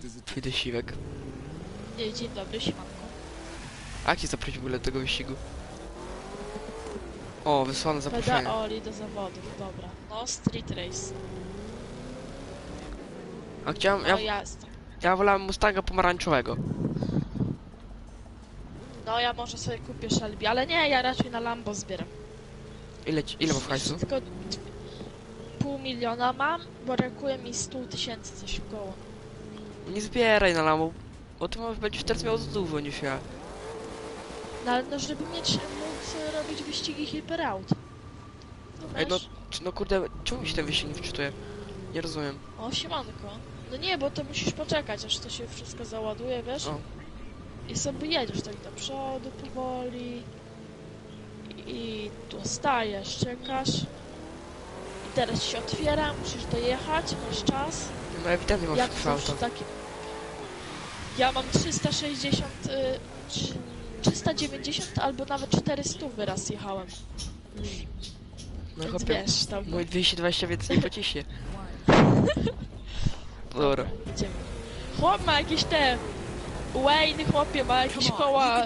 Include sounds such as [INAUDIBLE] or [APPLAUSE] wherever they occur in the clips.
wysiłek. Nie, dzień dobry, siemanko. A jak cię zaprosić w ogóle do tego wyścigu? O, wysłane zaproszenie. Oli do zawodów, dobra. No, street race. A chciałem, No, ja, ja wolałem Mustanga pomarańczowego. No, ja może sobie kupię Shelby, ale nie, ja raczej na Lambo zbieram. Ile, ci- ile masz hajsu? Tylko d- pół miliona mam, bo brakuje mi 100 tysięcy coś koło. Nie zbieraj na lamu, bo ty masz, będziesz teraz miał dużo niż ja. No, ale no, żeby mieć, móc robić wyścigi hyperaut. No, Ej, no, no kurde, czemu mi się ten wyścig nie wczytuje? Nie rozumiem. O, siemanko. No nie, bo to musisz poczekać, aż to się wszystko załaduje, wiesz? O. I sobie jedziesz tak do przodu powoli. I tu stajesz, czekasz. I teraz się otwiera, musisz dojechać, masz czas. No ewidentnie masz Jak auta. Ja mam 360... Y, trzy- 390 albo nawet 400 wyraz jechałem. No Więc chłopie, wiesz, tam... mój 220 więc nie pociśnie. [LAUGHS] Dobra. Idziemy. Chłop ma jakieś te... Wayne, chłopie, ma jakieś koła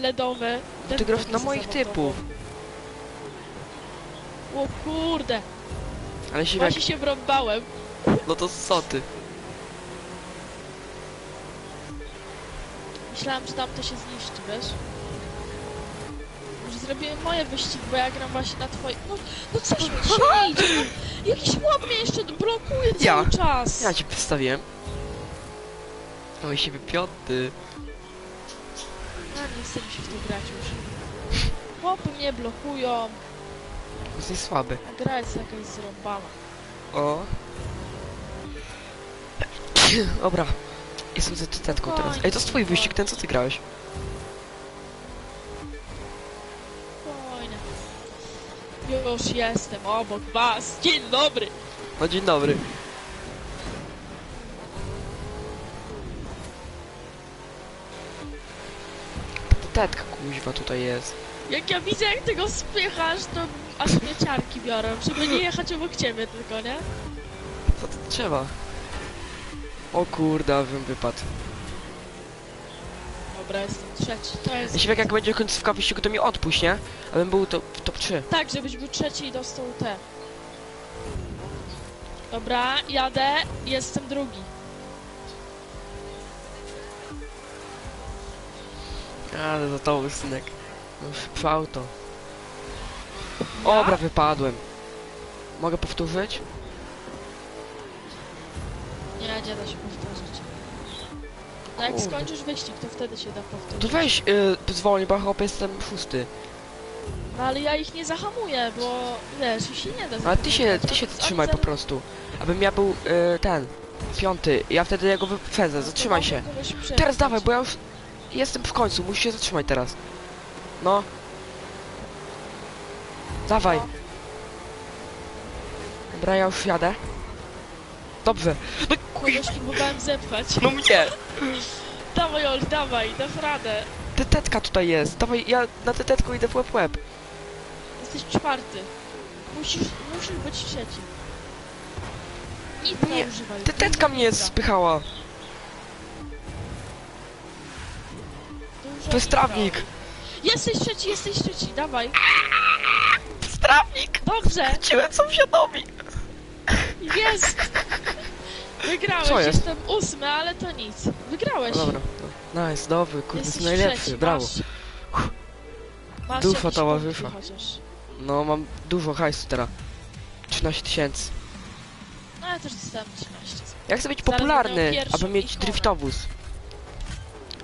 ledowe. Ty grasz na moich zawodowy. typów. O kurde, Ale się właśnie się wrąbałem. no to co ty? Myślałam, że tamto się zniszczy, wiesz? Może zrobiłem moje wyścigi, bo ja gram właśnie na twoje... No, no coś mi się [LAUGHS] idzie, no, Jakiś chłop mnie jeszcze blokuje cały Ja. czas. Ja ci przedstawiłem. Oj, siebie piąty. No nie chcę mi się w to grać już. Chłopy mnie blokują, Jesteś słaby. a gra jest jakaś zrąbana. O. Dobra. Jestem za tytetką teraz. Spokojnie, Ej, to jest twój wyścig, ten co ty grałeś. Fajnie. Już jestem obok was. Dzień dobry. No dzień dobry. Tytetka kuźwa tutaj jest. Jak ja widzę, jak ty go spychasz, to aż mnie ciarki biorą, żeby nie jechać obok ciebie tylko, nie? Co to trzeba? O kurde, abym wypadł. Dobra, jestem trzeci. To jest... Jeśli jak będzie końcówka wyścigu, to mi odpuść, nie? Abym był to w top 3. Tak, żebyś był trzeci i dostał te. Dobra, jadę, jestem drugi. Ale za to synek. Już w auto. Dobra, wypadłem. Mogę powtórzyć? Nie, nie da się powtórzyć. No jak Kurde. skończysz wyścig, to wtedy się da powtórzyć. To weź yy, zwolnij, bo chłopie jestem szósty. No ale ja ich nie zahamuję, bo wiesz, ich się nie da Ale ty się, ty się Oni trzymaj po zaraz- prostu. Abym ja był yy, ten, piąty. Ja wtedy ja go wyprzedzę, to zatrzymaj się. kogoś Teraz dawaj, bo ja już jestem w końcu, musisz się zatrzymać teraz. No. Dawaj. No. Dobra, ja już jadę. Dobrze. No. Kogoś próbowałem zepchać. No mnie! [LAUGHS] Dawaj, Oli, dawaj, dasz radę. Tetetka tutaj jest. Dawaj, ja na tetetku idę w łeb łeb. Jesteś czwarty. Musisz, musisz być trzeci. Nic Nie, nie używaj. Tetetka mnie Nitra. spychała. Dużo To jest trawnik. Jesteś trzeci, jesteś trzeci, dawaj. Strawnik! Dobrze, Chciałem sąsiadowi. Jest. Wygrałeś, Co jest? jestem ósmy, ale to nic. Wygrałeś. No dobra. no. Nice, dobry, kurde, Jesteś jestem najlepszy, trzeci, brawo. Masz, masz Dufa jakieś towarzysza. punkty chociaż. No, mam dużo hajsu teraz. 13 tysięcy. No ja też dostałem 13. Ja chcę być Zaraz popularny, będę pierwszą aby mieć ikoną. driftowóz.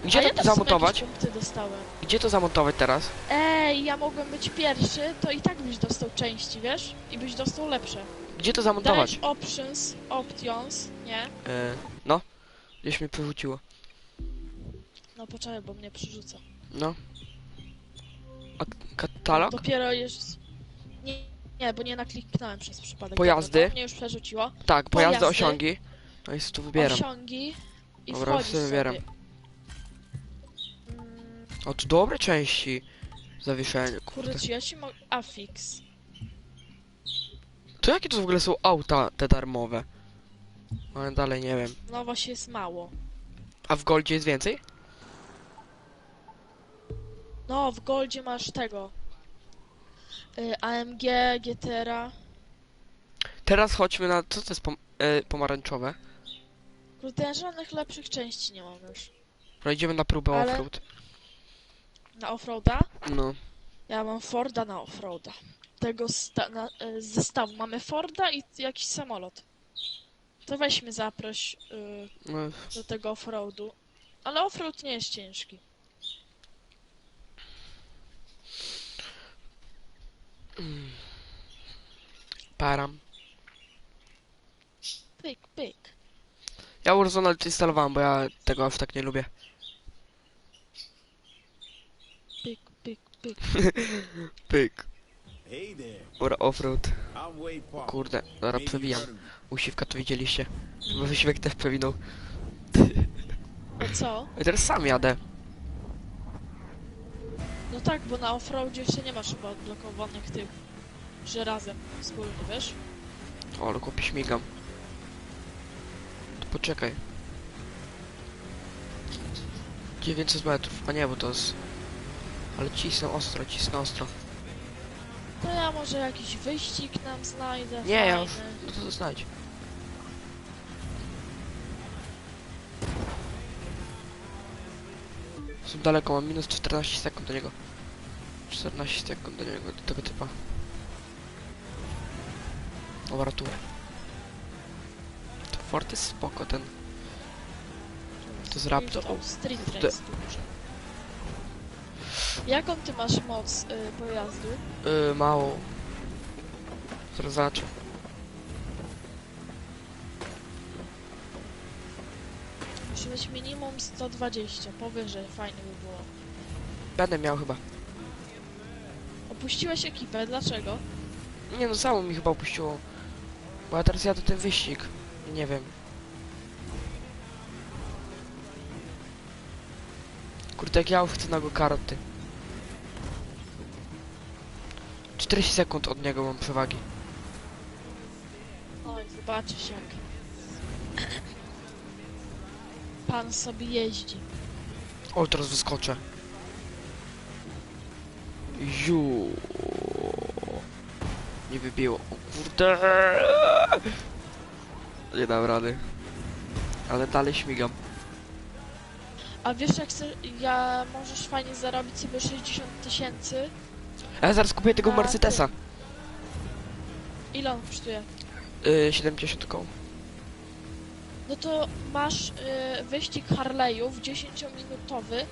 Gdzie A ja to też zamontować? jakieś punkty dostałem. Gdzie to zamontować teraz? Ej, ja mogłem być pierwszy, to i tak byś dostał części, wiesz? I byś dostał lepsze. Gdzie to zamontować? Dajesz options, options, nie? E, no. Gdzieś mnie przerzuciło. No poczekaj, bo mnie przerzuca. No. A k- katalog? Dopiero jest... Nie, nie, bo nie nakliknąłem przez przypadek. Pojazdy? Dobra, to mnie już przerzuciło. Tak, pojazdy, pojazdy. osiągi. No i tu wybieram. Osiągi i Dobra, wchodzisz sobie wybieram. sobie. O, tu dobre części. Zawieszenie, kurde, czy ja ci mogę... Afix. To jakie to w ogóle są auta te darmowe? Ale dalej nie wiem. No właśnie jest mało. A w Goldzie jest więcej? No, w Goldzie masz tego. Y, AMG, GTR. Teraz chodźmy na... Co to jest pom e, pomarańczowe? Kurde, ja żadnych lepszych części nie mam już. Przejdziemy na próbę Ale- offroad. Na offroada? No. Ja mam Forda na offroada. Tego na, z zestawu. Mamy Forda i jakiś samolot. To weź mnie zaproś y, no. do tego offroadu. Ale offroad nie jest ciężki. Param. Pyk, pyk. Ja Warzone instalowałem, bo ja tego aż tak nie lubię. Pyk, [LAUGHS] pyk, Ora offroad. Parker. Kurde, Maybe przewijam. Usiwka to widzieliście. Bo wysiłek też przewinął. A co? I teraz sam jadę. No tak, bo na offroadzie jeszcze nie masz chyba odblokowanych tych, że razem wspólnie, wiesz? O, kupi śmigam. To poczekaj. 900 metrów. A nie, bo to jest... Ale cisnę ostro, cisnę ostro. To ja może jakiś wyścig nam znajdę. Nie, ja fajny. już... No to, to znajdź. Są daleko, mam minus 14 sekund do niego. 14 sekund do niego, do tego typa. Dobra, tu. To fort jest spoko, ten. To jest Raptor. O, Street. Race tu może. Jaką ty masz moc y, pojazdu? Yy, mało. Zaraz zobaczę. Musi być minimum 120, powyżej, fajnie by było. Będę miał chyba. Opuściłeś ekipę, dlaczego? Nie no, samo mi chyba opuściło. Bo ja teraz jadę ten wyścig. Nie wiem. Kurde, jak ja chcę na go karoty. 40 sekund od niego mam przewagi. Oj, zobaczysz jak. Pan sobie jeździ. O, teraz wyskoczę. Ju. Nie wybiło. O kurde. Nie dam rady. Ale dalej śmigam. A wiesz jak se, ja możesz fajnie zarobić sobie 60 tysięcy? A ja zaraz kupię tego A, Mercedesa. Ile on kosztuje? Yy, 70 koło. No to masz y, wyścig Harley'ów 10-minutowy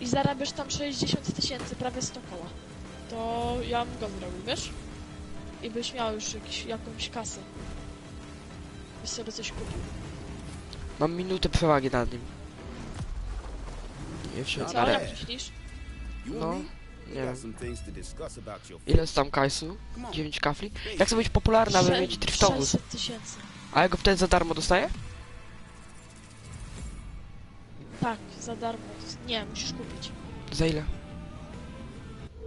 i zarabiasz tam 60 tysięcy, prawie 100 koła. To ja bym go zrobił, wiesz? I byś miał już jakiś, jakąś kasę. Byś sobie coś kupił. Mam minutę przewagi nad nim. Nie wiem, Co, ale... jak myślisz? No? Nie wiem. Ile jest tam kajsu? Come on. 9 kafli? Jak chcę być popularny, aby mieć driftowóz. 600 tysięcy. A ja go wtedy za darmo dostaję? Tak, za darmo. Nie, musisz kupić. Za ile?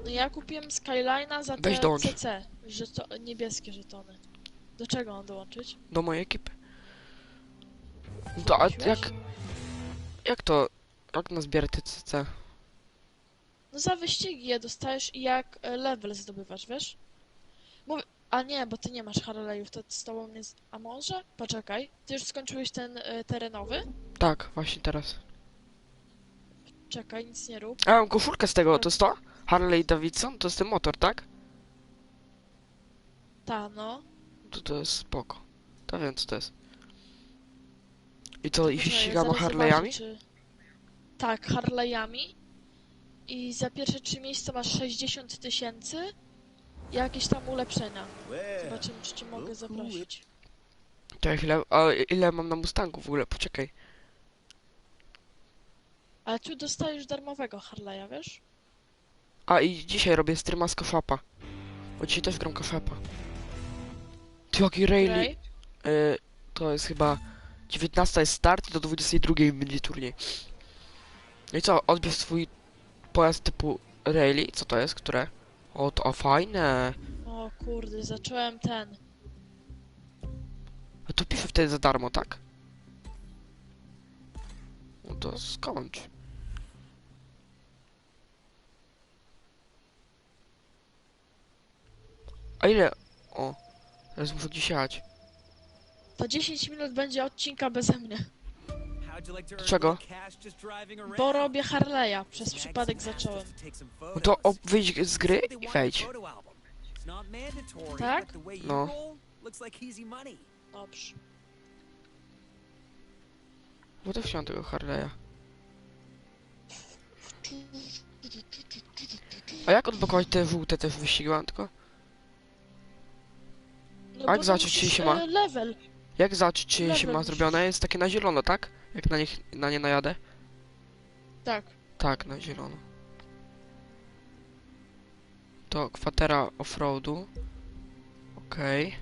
No ja kupiłem Skyline'a za Weź te dołącz. CC, żeto niebieskie żetony. Do czego mam dołączyć? Do mojej ekipy. No to, a Kupiłeś? jak... Jak to... Jak na zbierę TCC? No za wyścigi je dostajesz i jak e, level zdobywasz, wiesz? Mówię, a nie, bo ty nie masz Harley'ów, to z tobą jest... A może? Poczekaj, ty już skończyłeś ten e, terenowy? Tak, właśnie teraz. Czekaj, nic nie rób. A mam koszulkę z tego, to jest to? Harley Davidson? To jest ten motor, tak? Ta, no. To, to jest spoko. To wiem co to jest. I to i się ścigamy Harley'ami? czy- Tak, Harley'ami. I za pierwsze trzy miejsca masz 60 tysięcy i jakieś tam ulepszenia. Zobaczymy, czy cię mogę zaprosić. To ja chwilę... A ile mam na Mustangu w ogóle? Poczekaj. Ale tu dostajesz darmowego Harley'a, wiesz? A i dzisiaj robię streama z Koszapa. Bo dzisiaj też gram Koszapa. Ty jaki. Której? Y, to jest chyba 19 jest start i do 22 będzie turniej. No i co, odbierz swój pojazd typu rally, co to jest, które? O, to o, fajne. O kurde, zacząłem ten. A to piszę wtedy za darmo, tak? No to skończ. A ile? O, teraz muszę gdzieś jechać. To 10 minut będzie odcinka beze mnie. Dlaczego? Bo robię Harley'a. Przez przypadek zacząłem. No to o, wyjdź z gry i wejdź. Tak? No. Dobrze. Bo to wsiądę tego Harley'a. A jak odblokować te żółte też wyścigi mam tylko? No A jak musisz, czy się ma? e, Level. Jak czy się ma zrobione? Jest takie na zielono, tak? Jak na, nich, na nie najadę? Tak. Tak, na zielono. To kwatera offroadu. Okej.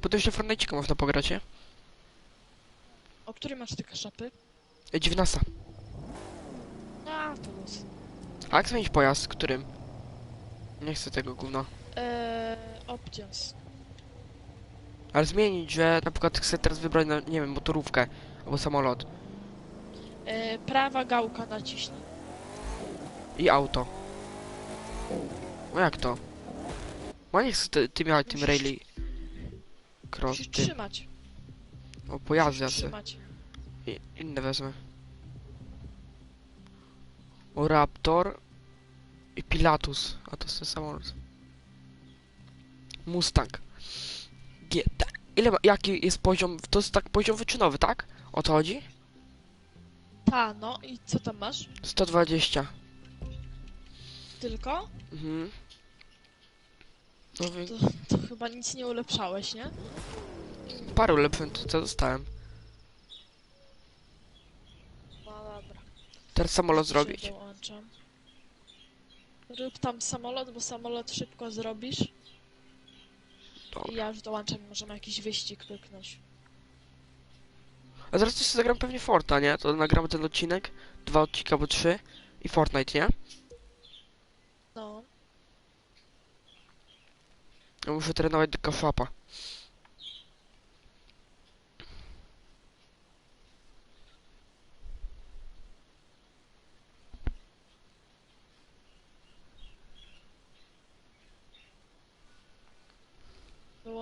Potem jeszcze Fortnite'ika można pograć, nie? O której masz te kaszapy? E, 19. A, to luz. A jak zmienić pojazd? Którym? Nie chcę tego gówna. Eee, options. Ale zmienić, że na przykład chcę teraz wybrać, na, nie wiem, motorówkę albo samolot Eee, prawa gałka naciśnij. i auto. No jak to? No nie chcę ty, tym jechać tym Musisz- rally cross, Musisz tym, trzymać. o pojazdy ja Musisz trzymać. i- inne wezmę. O Raptor i Pilatus, a to jest ten samolot. Mustang. GT. Ile ma, jaki jest poziom, to jest tak poziom wyczynowy, tak? O to chodzi? Ta, no i co tam masz? 120. Tylko? Mhm. No wy... To, to chyba nic nie ulepszałeś, nie? Paru to co dostałem. No dobra. Teraz samolot zrobić. Dołączam. Rób tam samolot, bo samolot szybko zrobisz. I Dobra. ja już dołączam, możemy jakiś wyścig wyknąć. A zaraz też zagram pewnie Forta, nie? To nagramy ten odcinek, dwa odcinki albo trzy i Fortnite, nie? No. Ja muszę trenować do kaszapa.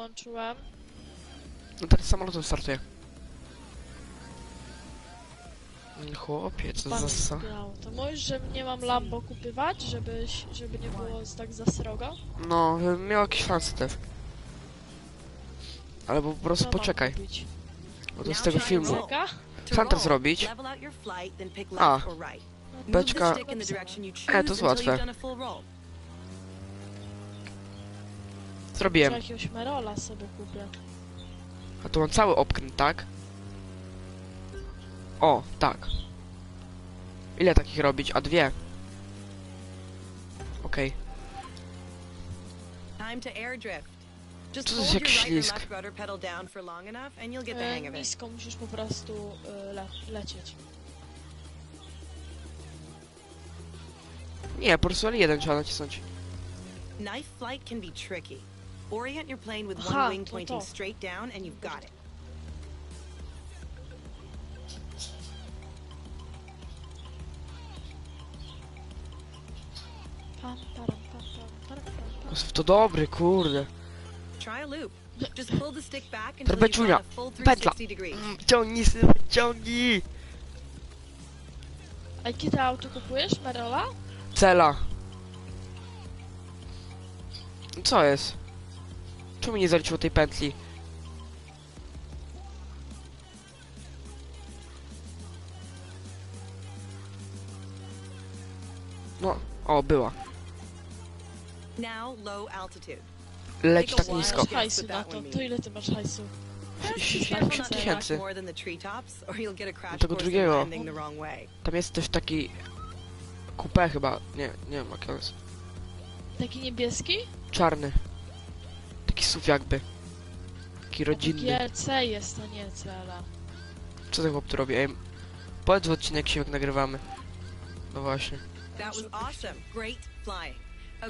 Wyłączyłem. No teraz samolotem startuję. Mm, Chłopie, co Pan za sa... To mówisz, że nie mam Lambo kupywać, żebyś, żeby nie było tak za srogo? No, miał jakieś szanse też. Albo po prostu Co mam poczekaj, kupić? bo to z tego filmu. Języka? Sam to zrobić. A. Beczka. E, to jest łatwe. Zrobiłem. Jakiegoś Merola sobie kupię? A tu mam cały obkręt, tak? O, tak. Ile takich robić? A dwie. Okej. Time to air drift. Just To hold jest your jak right or ślizg. left rudder pedal down for long enough and you'll get the E, hang of it. nisko musisz po prostu e, le lecieć. Nie, po prostu L1 trzeba nacisnąć. Knife flight can be tricky. Orient your plane with Aha, one wing to pointing to. straight down and you've got it. Pam, param, pam, pam, param, pam, pam. To dobry, kurde. Try a loop. Just pull the stick back until you've Perpetunia. gone a full Pętla. 360 degrees. Mm, Ciągnij, synu, ciągnij! A jakie ty auto kupujesz? Merola? Cela. Co jest? Czemu nie zaliczyło tej pętli? No, o, była. Leci tak nisko. Hajsu na to. To ile ty masz hajsu? Careful 70 not to knock tysięcy. Tego drugiego. Tam jest też taki... Coupé chyba. Nie, nie wiem jak on jest. Taki niebieski? Czarny. SUV jakby. Taki rodzinny. GLC jest, a nie CLA. Co ten chłop tu robi? Ej, powiedz w odcinek się jak nagrywamy. No właśnie.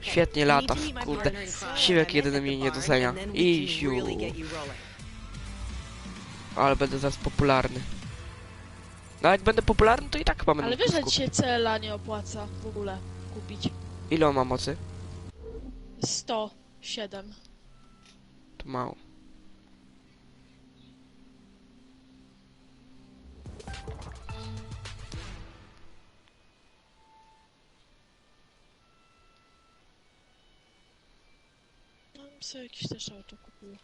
Świetnie lata, to kurde. Siwek jedyny mnie nie docenia. I ziu. Ale będę zaraz popularny. No jak będę popularny, to i tak będę Ale wiesz, że dzisiaj CLA nie opłaca w ogóle kupić. Ile on ma mocy? 107. To mało. Bym sobie jakieś też auto kupił.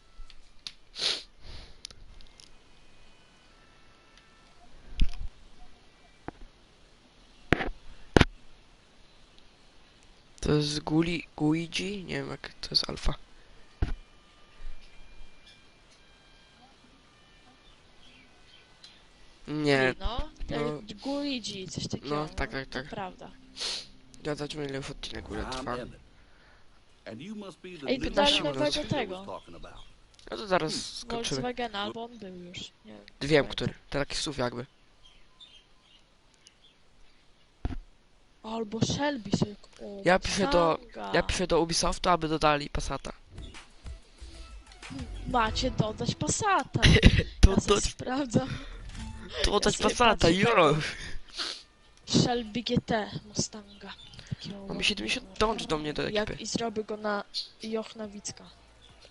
To jest Guli... Guigi? Nie wiem jak to jest alfa. Nie, No, no. no. Guigi, coś takiego. No, tak, tak, to tak. prawda. ja zobaczymy ile już odcinek góry trwa. Ej, pytali Volkswagen nowego I was tego. No to zaraz skończymy. Volkswagen albo on był już. Nie wiem. Wiem, który. Taki SUV jakby. Albo Shelby sobie... O, Ja piszę do-. Ja piszę do Ubisoftu, aby dodali Passata. Macie dodać Passata. [LAUGHS] To Ja sobie dodać, sprawdzam. to dodać sobie Passata, patrzę jo! Shelby GT Mustanga. Takiego Mamy 70, ładnego. dołącz do mnie do ekipy. Jak i zrobię go na Jochnawicka.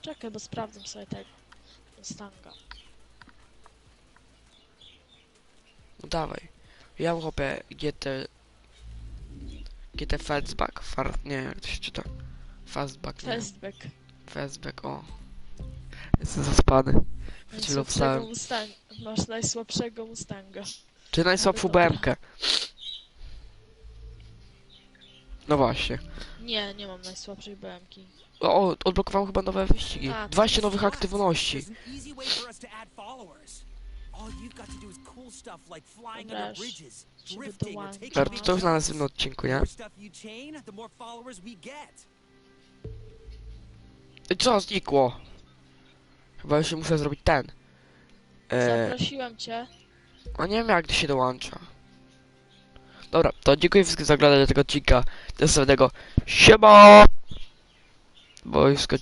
Czekaj, bo sprawdzam sobie tego Mustanga. No dawaj. Ja chłopie GT... GT Fastback? Far... Nie, jak to się czyta. Fastback, nie. Fastback. Fastback, o. Jestem zaspany. Najsłabszego wstałem. Mustanga. Masz najsłabszego Mustanga. Czy najsłabszą. BMK? No właśnie. Nie, nie mam najsłabszej BMK. O, o, odblokował chyba nowe wyścigi. A, 12 nowych aktywności. Us to to to, to już na następnym odcinku, nie? Co znikło? Chyba już muszę zrobić ten. E, Zaprosiłem cię. a nie wiem jak się dołącza. Dobra, to dziękuję wszystkim za oglądanie tego odcinka. Do następnego. Siema! Bo już skończyli.